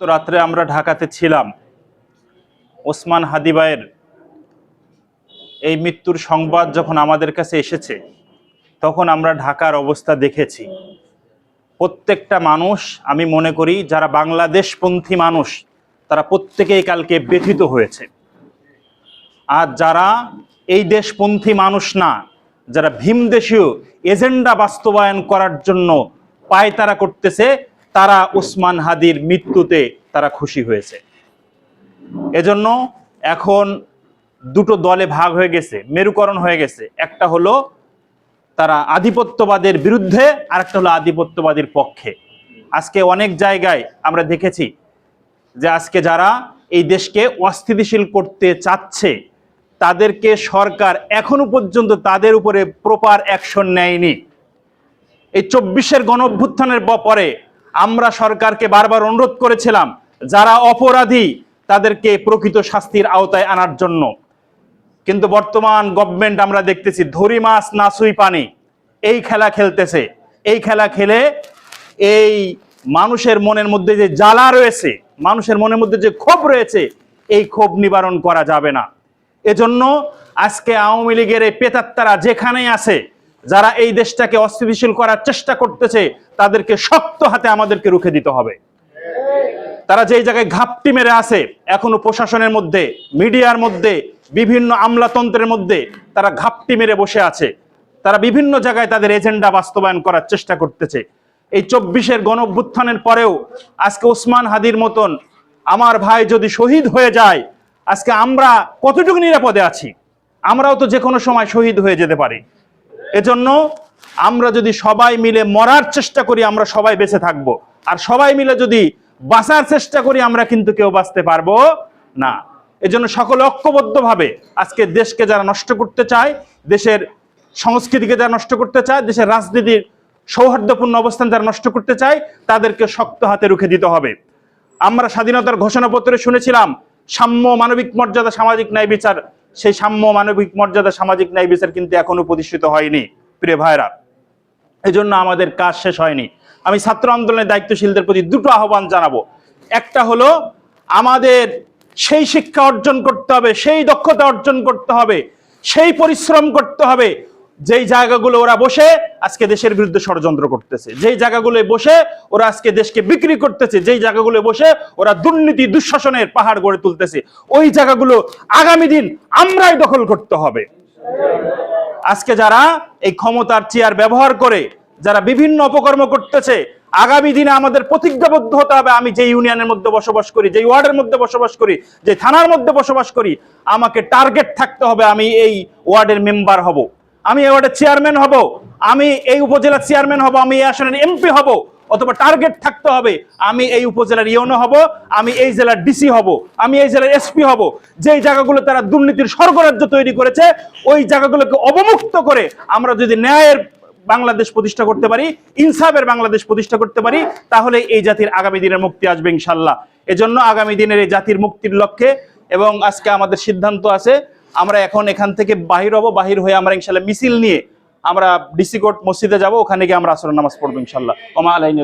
তো রাত্রে আমরা ঢাকাতে ছিলাম। ওসমান হাদিবায়ের এই মৃত্যুর সংবাদ যখন আমাদের কাছে এসেছে, তখন আমরা ঢাকার অবস্থা দেখেছি। প্রত্যেকটা মানুষ, আমি মনে করি, যারা বাংলাদেশপন্থী মানুষ, তারা প্রত্যেকেই কালকে ব্যথিত হয়েছে। আর যারা এই দেশপন্থী মানুষ না, যারা ভীমদেশীয় এজেন্ডা বাস্তবায়ন করার জন্য পায়তারা করতেছে তারা উসমান হাদির মৃত্যুতে তারা খুশি হয়েছে। এজন্য এখন দুটো দলে ভাগ হয়ে গেছে, মেরুকরণ হয়ে গেছে। একটা হলো তারা আধিপত্যবাদের বিরুদ্ধে আর একটা হলো আধিপত্যবাদীর পক্ষে। আজকে অনেক জায়গায় আমরা দেখেছি যে আজকে যারা এই দেশকে অস্থিতিশীল করতে চাচ্ছে, তাদেরকে সরকার এখনও পর্যন্ত তাদের উপরে প্রপার অ্যাকশন নেয়নি। এই চব্বিশের গণ অভ্যুত্থানের পরে আমরা সরকারকে বারবার অনুরোধ করেছিলাম, যারা অপরাধী তাদেরকে প্রকৃত শাস্তির আওতায় আনার জন্য। কিন্তু বর্তমান গভর্নমেন্ট আমরা দেখতেছি, ধরি মাছ নাসুই পানি, এই খেলা খেলতেছে। এই খেলা খেলে এই মানুষের মনের মধ্যে যে জ্বালা রয়েছে, মানুষের মনের মধ্যে যে ক্ষোভ রয়েছে, এই ক্ষোভ নিবারণ করা যাবে না। এজন্য আজকে আওয়ামী লীগের এই পেতাত্তারা যেখানেই আছে যারা এই দেশটাকে অস্থিতিশীল করার চেষ্টা করতেছে, তাদেরকে শক্ত হাতে আমাদেরকে রুখে দিতে হবে। তারা যেই জায়গায় ঘাপটি মেরে আছে, এখনও প্রশাসনের মধ্যে, মিডিয়ার মধ্যে, বিভিন্ন আমলাতন্ত্রের মধ্যে তারা ঘাপটি মেরে বসে আছে। তারা বিভিন্ন জায়গায় তাদের এজেন্ডা বাস্তবায়ন করার চেষ্টা করতেছে। এই চব্বিশের গণ পরেও আজকে ওসমান হাদির মতন আমার ভাই যদি শহীদ হয়ে যায়, আজকে আমরা কতটুকু নিরাপদে আছি? আমরাও তো যে কোনো সময় শহীদ হয়ে যেতে পারি। এজন্য আমরা যদি সবাই মিলে মরার চেষ্টা করি, আমরা সবাই বেঁচে থাকব। আর সবাই মিলে যদি বাঁচার চেষ্টা করি, আমরা কিন্তু কেউ বাঁচতে পারব না। এজন্য সকলে ঐক্যবদ্ধভাবে আজকে দেশকে যারা নষ্ট করতে চায়, দেশের সংস্কৃতিকে যারা নষ্ট করতে চায়, দেশের রাজনীতির সৌহার্দ্যপূর্ণ অবস্থান যারা নষ্ট করতে চায়, তাদেরকে শক্ত হাতে রুখে দিতে হবে। আমরা স্বাধীনতার ঘোষণাপত্রে শুনেছিলাম, সাম্য মানবিক মর্যাদা, সামাজিক ন্যায় বিচার সেই সাম্য মানবিক মর্যাদা সামাজিক ন্যায় বিচার কিন্তু এখনও প্রতিষ্ঠিত হয়নি, প্রিয় ভাইরা এই জন্য আমাদের কাজ শেষ হয়নি। আমি ছাত্র আন্দোলনের দায়িত্বশীলদের প্রতি দুটো আহ্বান জানাব। একটা হলো, আমাদের সেই শিক্ষা অর্জন করতে হবে, সেই দক্ষতা অর্জন করতে হবে, সেই পরিশ্রম করতে হবে যেই জায়গাগুলো ওরা বসে আজকে দেশের বিরুদ্ধে ষড়যন্ত্র করতেছে, যেই জায়গাগুলো বসে ওরা আজকে দেশকে বিক্রি করতেছে, যেই জায়গাগুলো বসে ওরা দুর্নীতি, দুঃশাসনের পাহাড় গড়ে তুলতেছে, ওই জায়গাগুলো আগামী দিন আমরাই দখল করতে হবে। আজকে যারা এই ক্ষমতার চেয়ার ব্যবহার করে, যারা বিভিন্ন অপকর্ম করতেছে, আগামী দিনে আমাদের প্রতিজ্ঞাবদ্ধ হতে হবে, আমি যে ইউনিয়নের মধ্যে বসবাস করি যে ওয়ার্ডের মধ্যে বসবাস করি যে থানার মধ্যে বসবাস করি, আমাকে টার্গেট থাকতে হবে, আমি এই ওয়ার্ডের মেম্বার হব। আমি ওয়ার্ডের চেয়ারম্যান হব, আমি এই উপজেলার চেয়ারম্যান হব, আমি এই আসনের এমপি হব, অথবা টার্গেট থাকতে হবে। আমি এই উপজেলার ইউনো হব, আমি এই জেলার ডিসি হব, আমি এই জেলার এসপি হব। যেই জায়গাগুলো তারা দুর্নীতির স্বর্গরাজ্য তৈরি করেছে, ওই জায়গাগুলোকে অবমুক্ত করে আমরা যদি ন্যায়ের বাংলাদেশ প্রতিষ্ঠা করতে পারি, ইনসাফের বাংলাদেশ প্রতিষ্ঠা করতে পারি, তাহলে এই জাতির আগামী দিনের মুক্তি আসবে ইনশাল্লাহ। এজন্য আগামী দিনের এই জাতির মুক্তির লক্ষ্যে এবং আজকে আমাদের সিদ্ধান্ত আছে আমরা এখন এখান থেকে বাহির হব, বাহির হয়ে আমরা ইনশাল্লাহ মিছিল নিয়ে আমরা ডিসি কোর্ট মসজিদে যাব, ওখানে গিয়ে আমরা আসর নামাজ পড়ব ইনশাল্লাহ। ওমা আলাইন